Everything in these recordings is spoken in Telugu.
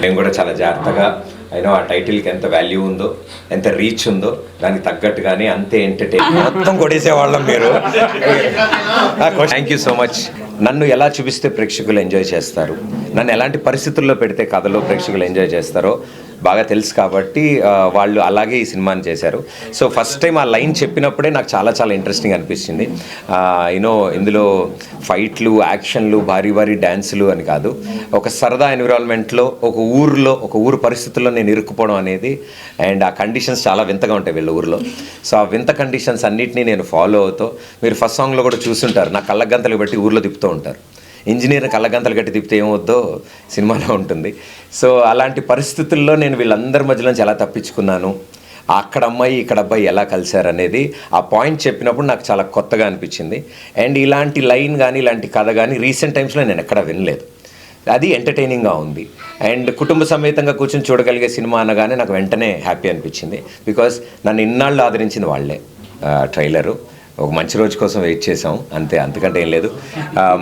నేను కూడా చాలా జాగ్రత్తగా అయినా ఆ టైటిల్కి ఎంత వాల్యూ ఉందో ఎంత రీచ్ ఉందో దానికి తగ్గట్టుగానే అంతే ఎంటర్టైన్ మొత్తం కొడేసేవాళ్ళం మీరు. థ్యాంక్ యూ సో మచ్ నన్ను ఎలా చూపిస్తే ప్రేక్షకులు ఎంజాయ్ చేస్తారు? నన్ను ఎలాంటి పరిస్థితుల్లో పెడితే కథలో ప్రేక్షకులు ఎంజాయ్ చేస్తారో బాగా తెలుసు కాబట్టి వాళ్ళు అలాగే ఈ సినిమాని చేశారు. సో ఫస్ట్ టైం ఆ లైన్ చెప్పినప్పుడే నాకు చాలా చాలా ఇంట్రెస్టింగ్ అనిపించింది. యూనో ఇందులో ఫైట్లు యాక్షన్లు భారీ భారీ డ్యాన్సులు అని కాదు. ఒక సరదా ఎన్విరాన్మెంట్లో ఒక ఊరిలో ఒక ఊరు పరిస్థితుల్లో నేను ఇరుక్కుపోవడం అనేది అండ్ ఆ కండిషన్స్ చాలా వింతగా ఉంటాయి వీళ్ళ ఊరిలో. సో ఆ వింత కండిషన్స్ అన్నిటినీ నేను ఫాలో అవుతూ మీరు ఫస్ట్ సాంగ్లో కూడా చూసుంటారు. నా కళ్ళగంతలు బట్టి ఊర్లో తిప్పుతూ ఉంటారు. ఇంజనీర్ కళ్ళగంతలు కట్టి తిప్పితే ఏమవుద్దో సినిమాలో ఉంటుంది. సో అలాంటి పరిస్థితుల్లో నేను వీళ్ళందరి మధ్యలోంచి ఎలా తప్పించుకున్నాను అక్కడ అమ్మాయి ఇక్కడ అబ్బాయి ఎలా కలిశారు అనేది ఆ పాయింట్ చెప్పినప్పుడు నాకు చాలా కొత్తగా అనిపించింది. అండ్ ఇలాంటి లైన్ కానీ ఇలాంటి కథ కానీ రీసెంట్ టైమ్స్లో నేను ఎక్కడ వినలేదు. అది ఎంటర్టైనింగ్గా ఉంది. అండ్ కుటుంబ సమేతంగా కూర్చొని చూడగలిగే సినిమా అనగానే నాకు వెంటనే హ్యాపీ అనిపించింది. బికాస్ నన్ను ఇన్నాళ్ళు ఆదరించింది వాళ్ళే ట్రైలరు. ఒక మంచి రోజు కోసం వెయిట్ చేసాం అంతే అంతకంటే ఏం లేదు.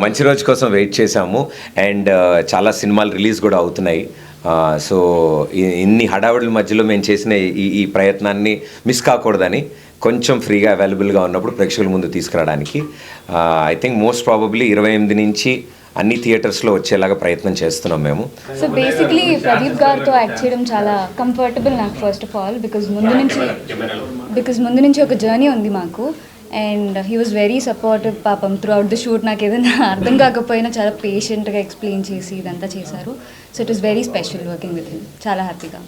మంచి రోజు కోసం వెయిట్ చేసాము అండ్ చాలా సినిమాలు రిలీజ్ కూడా అవుతున్నాయి. సో ఇన్ని హడావుడి మధ్యలో మేము చేసిన ఈ ఈ ప్రయత్నాన్ని మిస్ కాకూడదని కొంచెం ఫ్రీగా అవైలబుల్గా ఉన్నప్పుడు ప్రేక్షకుల ముందు తీసుకురావడానికి ఐ థింక్ మోస్ట్ ప్రాబబ్లీ ఇరవై ఎనిమిది నుంచి అన్ని థియేటర్స్లో వచ్చేలాగా ప్రయత్నం చేస్తున్నాం మేము. సో బేసిక్లీ ప్రదీప్ గారితో యాక్ట్ చేయడం చాలా కంఫర్టబుల్ నాకు ఫస్ట్ ఆఫ్ ఆల్ బికాజ్ ముందు నుంచి బికాజ్ ముందు నుంచి ఒక జర్నీ ఉంది మాకు. And he was very supportive పాపం త్రూ అవుట్ ద షూట్ నాకు ఏదైనా అర్థం కాకపోయినా చాలా పేషెంట్గా ఎక్స్ప్లెయిన్ చేసి ఇదంతా చేశారు. So it is very special working with him చాలా హ్యాపీగా